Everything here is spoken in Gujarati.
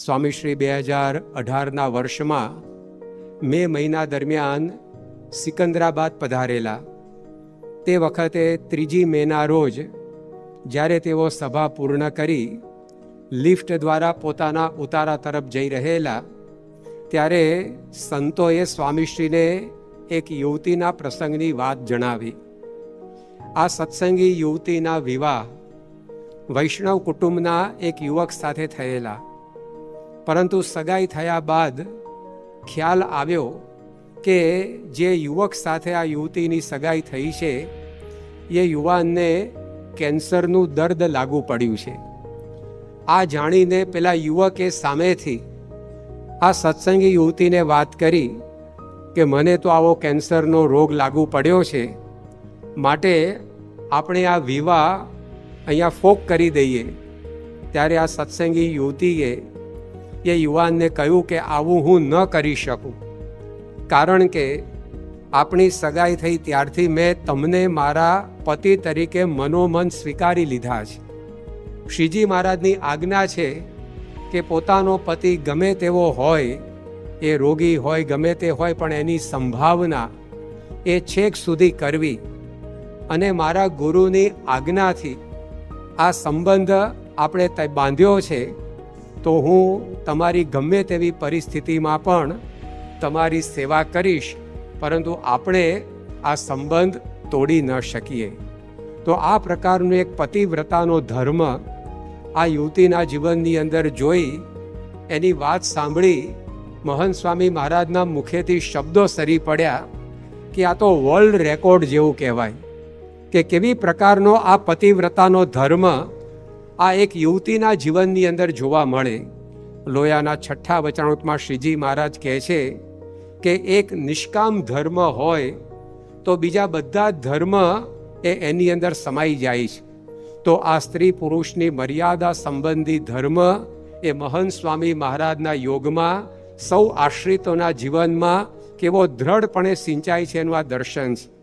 સ્વામીશ્રી બે હજાર અઢારના વર્ષમાં મે મહિના દરમિયાન સિકંદરાબાદ પધારેલા તે વખતે ત્રીજી મેના રોજ જ્યારે તેઓ સભા પૂર્ણ કરી લિફ્ટ દ્વારા પોતાના ઉતારા તરફ જઈ રહેલા ત્યારે સંતોએ સ્વામીશ્રીને એક યુવતીના પ્રસંગની વાત જણાવી આ સત્સંગી યુવતીના વિવાહ વૈષ્ણવ કુટુંબના એક યુવક સાથે થયેલા પરંતુ સગાઈ થયા બાદ ખ્યાલ આવ્યો કે જે યુવક સાથે આ યુવતીની સગાઈ થઈ છે, એ યુવાનને કેન્સરનું દર્દ લાગુ પડ્યું છે. આ જાણીને પેલા યુવકે સામેથી આ સત્સંગી યુવતીને વાત કરી કે, મને તો આવો કેન્સરનો રોગ લાગુ પડ્યો છે. માટે આપણે આ વિવાહ અહીંયા ફોક કરી દઈએ. ત્યારે આ સત્સંગી યુવતીએ એ યુવાનને કહ્યું કે આવું હું ન કરી શકું. કારણ કે આપણી સગાઈ થઈ ત્યારથી મેં તમને મારા પતિ તરીકે મનોમન સ્વીકારી લીધા છે. શ્રીજી મહારાજની આજ્ઞા છે કે પોતાનો પતિ ગમે તેવો હોય, એ રોગી હોય, ગમે તે હોય, પણ એની સંભાવના એ છેક સુધી કરવી અને મારા ગુરુની આજ્ઞાથી આ સંબંધ આપણે બાંધ્યો છે તો હું તમારી ગમે તેવી પરિસ્થિતિમાં પણ તમારી સેવા કરીશ, પરંતુ આપણે આ સંબંધ તોડી ન શકીએ. તો આ પ્રકારનો એક પતિવ્રતાનો ધર્મ આ યુવતીના જીવનની અંદર જોઈ એની વાત સાંભળી મહંત સ્વામી મહારાજના મુખેથી શબ્દો સરી પડ્યા કે આ તો વર્લ્ડ રેકોર્ડ જેવું કહેવાય કે કેવી પ્રકારનો આ પતિવ્રતાનો ધર્મ આ એક યુવતીના જીવનની અંદર જોવા મળે. લોયાના છઠ્ઠા વચનામૃતમાં શ્રીજી મહારાજ કહે છે કે એક નિષ્કામ ધર્મ હોય તો બીજા બધા ધર્મ એ એની અંદર સમાઈ જાય છે. તો આ સ્ત્રી પુરુષની મર્યાદા સંબંધી ધર્મ એ મહંત સ્વામી મહારાજના યોગમાં સૌ આશ્રિતોના જીવનમાં કેવો દ્રઢપણે સિંચાય છે એનું આ દર્શન છે.